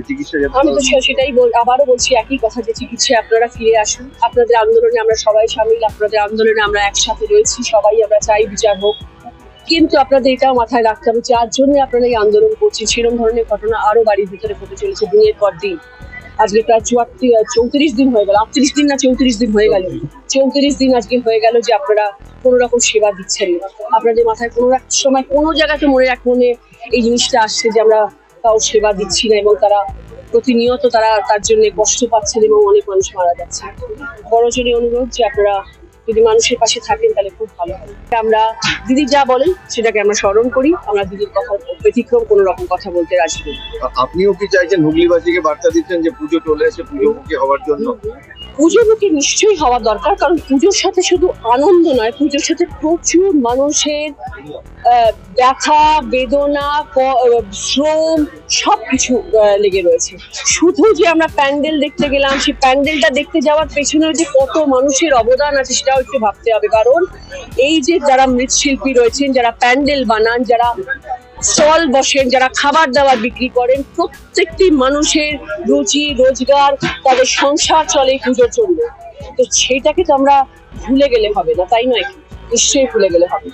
যে চিকিৎসা আমি তো সেটাই বল আবারও বলছি একই কথা যে চিকিৎসায় আপনারা ফিরে আসুন। আপনাদের আন্দোলনে আমরা সবাই সামিল আপনাদের আন্দোলনে আমরা একসাথে রয়েছি সবাই আমরা চাই বিচার হোক। কিন্তু আপনাদের এটাও মাথায় রাখতে হবে যার জন্য আপনারা এই আন্দোলন করছেন। সেরকম ধরনের ঘটনা আরও বাড়ির ভিতরে ঘটে চলেছে দিনের পর দিন। আজকে প্রায় চুয়াত্তর চৌত্রিশ দিন হয়ে গেল। আটত্রিশ দিন না চৌত্রিশ দিন হয়ে গেল। চৌত্রিশ দিন আজকে হয়ে গেল যে আপনারা কোনো রকম সেবা দিচ্ছেন না। আপনাদের মাথায় কোনো সময় কোনো জায়গাতে মনে এক মনে এই জিনিসটা আসছে যে আমরা কাউ সেবা দিচ্ছি না এবং তারা প্রতিনিয়ত তারা তার জন্য কষ্ট পাচ্ছেন এবং অনেক মানুষ মারা যাচ্ছে। বড়জনের অনুরোধ যে আপনারা যদি মানুষের পাশে থাকেন তাহলে খুব ভালো হবে আমরা, দিদি যা বলেন সেটাকে আমরা স্মরণ করি। আমরা দিদির কথা ব্যতিক্রম কোনো রকম কথা বলতে রাজি আপনিও কি চাইছেন হুগলিবাসীকে বার্তা দিচ্ছেন যে পুজো চলে এসে পুজোমুখী হওয়ার জন্য? পুজো মুখে নিশ্চয়ই হওয়া দরকার, কারণ পুজোর সাথে শুধু আনন্দ নয়, পুজোর সাথে প্রচুর মানুষের ব্যথা, বেদনা শ্রম সব কিছু লেগে রয়েছে। শুধু যে আমরা প্যান্ডেল দেখতে গেলাম, সেই প্যান্ডেলটা দেখতে যাওয়ার পেছনে যে কত মানুষের অবদান আছে সেটাও একটু ভাবতে হবে। কারণ এই যে যারা মৃৎশিল্পী রয়েছেন, যারা প্যান্ডেল বানান, যারা স্টল বসেন, যারা খাবার দাবার বিক্রি করেন, প্রত্যেকটি মানুষের রুচি রোজগার, তাদের সংসার চলে, পুজো চলবে তো সেটাকে তো আমরা ভুলে গেলে হবে না, তাই নয়? নিশ্চয়ই ভুলে গেলে হবে।